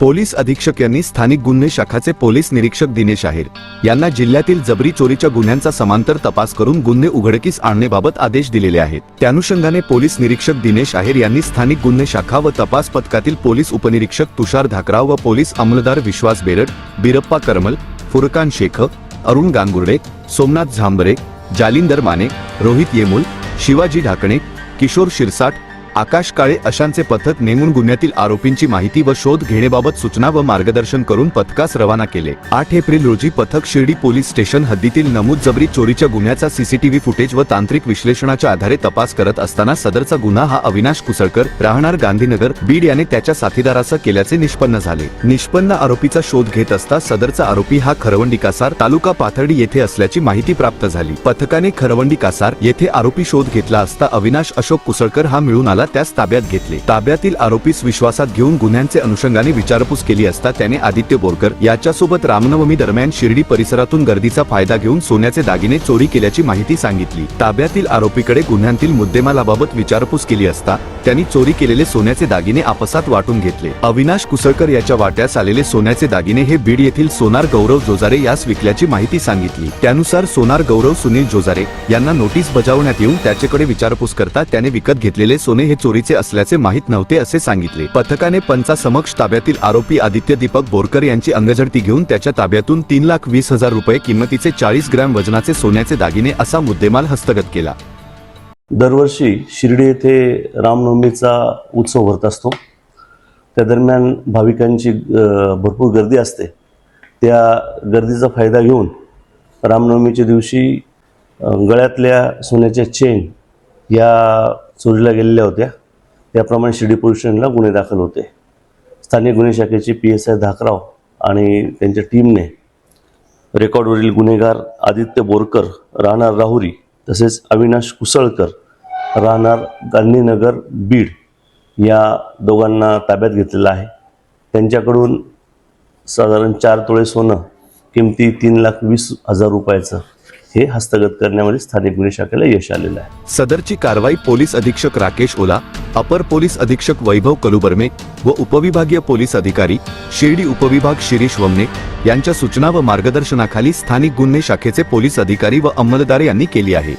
Police अधीक्षक यांनी स्थानिक गुन्हे शाखाचे पोलीस निरीक्षक दिनेश आहेर यांना जिल्ह्यातील जबरी चोरीच्या गुन्ह्यांचा समांतर तपास करून गुन्हे उघडकीस आणण्याबाबत आदेश दिलेले आहेत. त्यानुषंगाने पोलीस निरीक्षक दिनेश आहेर यांनी स्थानिक गुन्हे शाखा व तपास पथकातील पोलीस उपनिरीक्षक तुषार धाकराव व पोलीस अंमलदार विश्वास बेरड बिरप्पा करमल फुरकान शेख अरुण गांगुर्डे सोमनाथ झांबरे जालिंदर माने रोहित येमुल शिवाजी ढाकणे किशोर शिरसाट आकाश काळे अशांचे पथक नेमून गुन्ह्यातील आरोपींची माहिती व शोध घेण्याबाबत सूचना व मार्गदर्शन करून पथकास रवाना केले. आठ एप्रिल रोजी पथक शिर्डी पोलीस स्टेशन हद्दीतील नमूद जबरी चोरीच्या गुन्ह्याचा सीसीटीव्ही फुटेज व तांत्रिक विश्लेषणाच्या आधारे तपास करत असताना सदरचा गुन्हा हा अविनाश कुसळकर राहणार गांधीनगर बीड याने त्याच्या साथीदारासह केल्याचे निष्पन्न झाले. निष्पन्न आरोपीचा शोध घेत असता सदरचा आरोपी हा खरवंडी कासार तालुका पाथर्डी येथे असल्याची माहिती प्राप्त झाली. पथकाने खरवंडी कासार येथे आरोपी शोध घेतला असता अविनाश अशोक कुसळकर हा मिळून आला त्यास ताब्यात घेतले. ताब्यातील आरोपीस विश्वासात घेऊन गुन्ह्यांचे अनुषंगाने विचारपूस केली असता त्याने आदित्य बोरकर याच्यासोबत रामनवमी दरम्यान शिर्डी परिसरातून गर्दीचा फायदा घेऊन सोन्याचे दागिने चोरी केल्याची माहिती सांगितली. ताब्यातील आरोपीकडे गुन्ह्यांतील मुद्देमालाबाबत विचारपूस केली असता त्यांनी चोरी केलेले सोन्याचे दागिने आपसात वाटून घेतले. अविनाश कुसळकर याच्या वाट्यास आलेले सोन्याचे दागिने हे बीड येथील सोनार गौरव जोजारे यास विकल्याची माहिती सांगितली. त्यानुसार सोनार गौरव सुनील जोजारे यांना नोटीस बजावण्यात येऊन त्याच्याकडे विचारपूस करता त्याने विकत घेतलेले सोने हे चोरीचे असल्याचे माहीत नव्हते असे सांगितले. पथकाने पंचासमक्ष ताब्यातील आरोपी आदित्य दीपक बोरकर यांची अंगझडती घेऊन त्याच्या ताब्यातून तीन लाख वीस हजार रुपये किंमतीचे चाळीस ग्रॅम वजनाचे सोन्याचे दागिने असा मुद्देमाल हस्तगत केला. दरवर्षी शिर्डी येथे रामनवमीचा उत्सव भरत असतो. त्या दरम्यान भाविकांची भरपूर गर्दी असते. त्या गर्दीचा फायदा घेऊन रामनवमीच्या दिवशी गळ्यातल्या सोन्याच्या चेन या चोरीला गेलेल्या होत्या. त्याप्रमाणे शिर्डी पोलीस स्टेशनला गुन्हे दाखल होते. स्थानिक गुन्हे शाखेचे पी एस आय धाकराव आणि त्यांच्या टीमने रेकॉर्डवरील गुन्हेगार आदित्य बोरकर राहणार राहुरी तसेच अविनाश कुसळकर राहणार गांधीनगर बीड या दोघांना ताब्यात घेतलेलं आहे. त्यांच्याकडून साधारण चार तोळे सोनं किमती तीन लाख वीस हजार रुपयाचं हे हस्तगत करण्यामध्ये स्थानिक गुन्हे शाखेला यश आलेलं आहे. सदरची कारवाई पोलीस अधीक्षक राकेश ओला अपर पोलीस अधीक्षक वैभव कलुबर्मे व उपविभागीय पोलीस अधिकारी शिर्डी उपविभाग शिरीष वमने यांच्या सूचना व मार्गदर्शनाखाली स्थानिक गुन्हे शाखेचे पोलीस अधिकारी व अंमलदार यांनी केली आहे.